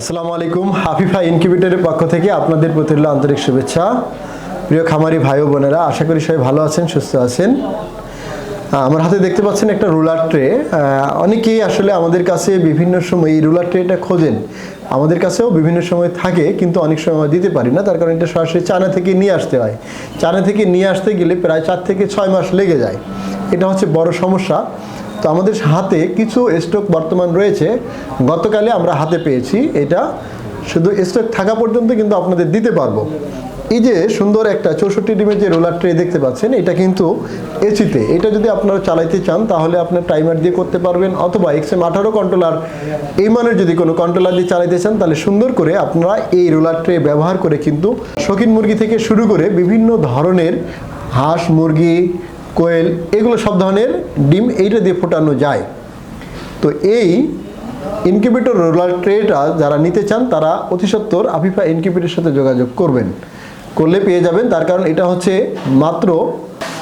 আসসালামু আলাইকুম। হাফিফা ইনকিউবেটরের পক্ষ থেকে আপনাদের প্রতি আন্তরিক শুভেচ্ছা। প্রিয় খামারি ভাই বোনেরা, আশা করি সবাই ভালো আছেন, সুস্থ আছেন। আমার হাতে দেখতে পাচ্ছেন একটা রুলার ট্রে। অনেকেই আসলে আমাদের কাছে বিভিন্ন সময় এই রুলার ট্রেটা খোঁজেন। আমাদের কাছেও বিভিন্ন সময় থাকে, কিন্তু অনেক সময় আমরা দিতে পারি না। তার কারণ এটা সরাসরি চায়না থেকে নিয়ে আসতে হয়। চায়না থেকে নিয়ে আসতে গেলে প্রায় চার থেকে ছয় মাস লেগে যায়। এটা হচ্ছে বড় সমস্যা। তো আমাদের হাতে কিছু স্টক বর্তমান রয়েছে। গতকালে আমরা হাতে পেয়েছি এটা। শুধু স্টক থাকা পর্যন্ত কিন্তু আপনাদের দিতে পারব। এই যে সুন্দর একটা চৌষট্টি ডিমের যে রোলার ট্রে দেখতে পাচ্ছেন, এটা কিন্তু এসিতে এটা যদি আপনারা চালাইতে চান, তাহলে আপনার টাইমার দিয়ে করতে পারবেন। অথবা এক্সএম আঠারো কন্ট্রোলার এই মানের যদি কোনো কন্ট্রোলার দিয়ে চালাইতে চান, তাহলে সুন্দর করে আপনারা এই রোলার ট্রে ব্যবহার করে কিন্তু শৌখিন মুরগি থেকে শুরু করে বিভিন্ন ধরনের হাঁস, মুরগি কোয়েল, এগুলো সব ধরনের ডিম এইটা দিয়ে ফোটানো যায়। তো এই ইনকিউবেটর রোলার ট্রেটা যারা নিতে চান, তারা অতি সত্বর আফিফা ইনকিউবেটরের সাথে যোগাযোগ করবেন। করলে পেয়ে যাবেন, তার কারণ এটা হচ্ছে মাত্র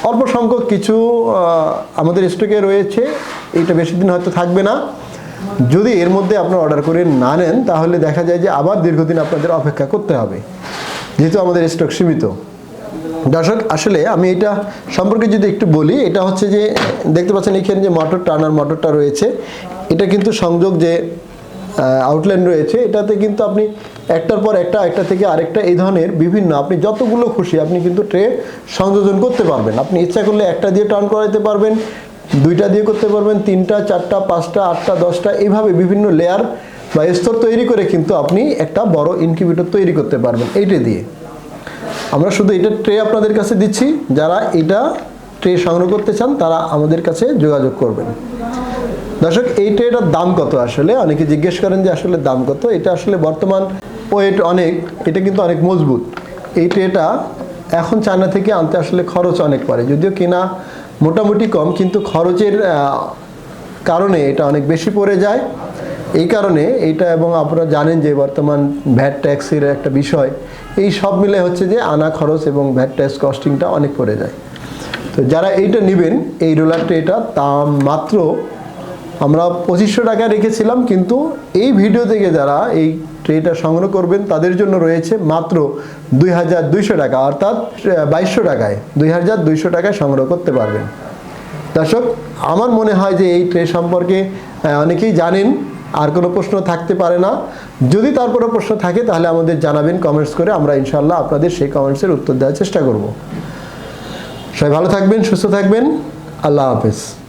অল্প সংখ্যক কিছু আমাদের স্টকে রয়েছে। এটা বেশি দিন হয়তো থাকবে না। যদি এর মধ্যে আপনার অর্ডার করে না নেন, তাহলে দেখা যায় যে আবার দীর্ঘদিন আপনাদের অপেক্ষা করতে হবে। যেহেতু আমাদের স্টক সীমিত। দর্শক, আসলে আমি এটা সম্পর্কে যদি একটু বলি, এটা হচ্ছে যে, দেখতে পাচ্ছেন এখানে যে মোটর টানার মোটরটা রয়েছে, এটা কিন্তু সংযোগ যে আউটলাইন রয়েছে, এটাতে কিন্তু আপনি একটার পর একটা একটা থেকে আরেকটা এই ধরনের বিভিন্ন, আপনি যতগুলো খুশি আপনি কিন্তু ট্রে সংযোজন করতে পারবেন। আপনি ইচ্ছা করলে একটা দিয়ে টার্ন করাতে পারবেন, দুইটা দিয়ে করতে পারবেন, তিনটা, চারটা, পাঁচটা, আটটা, দশটা, এইভাবে বিভিন্ন লেয়ার বা স্তর তৈরি করে কিন্তু আপনি একটা বড় ইনকিউবেটর তৈরি করতে পারবেন, এইটা দিয়ে। আমরা শুধু এটা ট্রে আপনাদের কাছে দিচ্ছি। যারা এটা ট্রে সংগ্রহ করতে চান, তারা আমাদের কাছে যোগাযোগ করবেন। দর্শক, এই ট্রেটার দাম কত আসলে? অনেকে জিজ্ঞেস করেন যে আসলে দাম কত। এটা আসলে বর্তমান ওয়েট অনেক, এটা কিন্তু অনেক মজবুত। এই ট্রেটা এখন চায়না থেকে আনতে আসলে খরচ অনেক পড়ে যদিও কেনা মোটামুটি কম, কিন্তু খরচের কারণে এটা অনেক বেশি পড়ে যায়। এই কারণে এইটা এবং আপনারা জানেন যে বর্তমান ভ্যাট ট্যাক্সের একটা বিষয়, এই সব মিলে হচ্ছে যে আনা খরচ এবং ভ্যাট ট্যাক্স কস্টিংটা অনেক পড়ে যায়। তো যারা এইটা নেবেন, এই রোলার ট্রেটা দাম মাত্র আমরা পঁচিশশো টাকা রেখেছিলাম, কিন্তু এই ভিডিও থেকে যারা এই ট্রেটা সংগ্রহ করবেন, তাদের জন্য রয়েছে মাত্র দুই হাজার দুইশো টাকা, অর্থাৎ বাইশশো টাকায়, দুই হাজার দুইশো টাকায় সংগ্রহ করতে পারবেন। দর্শক, আমার মনে হয় যে এই ট্রে সম্পর্কে অনেকেই জানেন আর কোনো প্রশ্ন থাকতে পারে না। যদি তারপরে প্রশ্ন থাকে, তাহলে আমাদের জানাবেন কমেন্টস করে, আমরা ইনশাল্লাহ আপনাদের সেই কমেন্টসের উত্তর দেওয়ার চেষ্টা করব। সবাই ভালো থাকবেন, সুস্থ থাকবেন। আল্লাহ হাফেজ।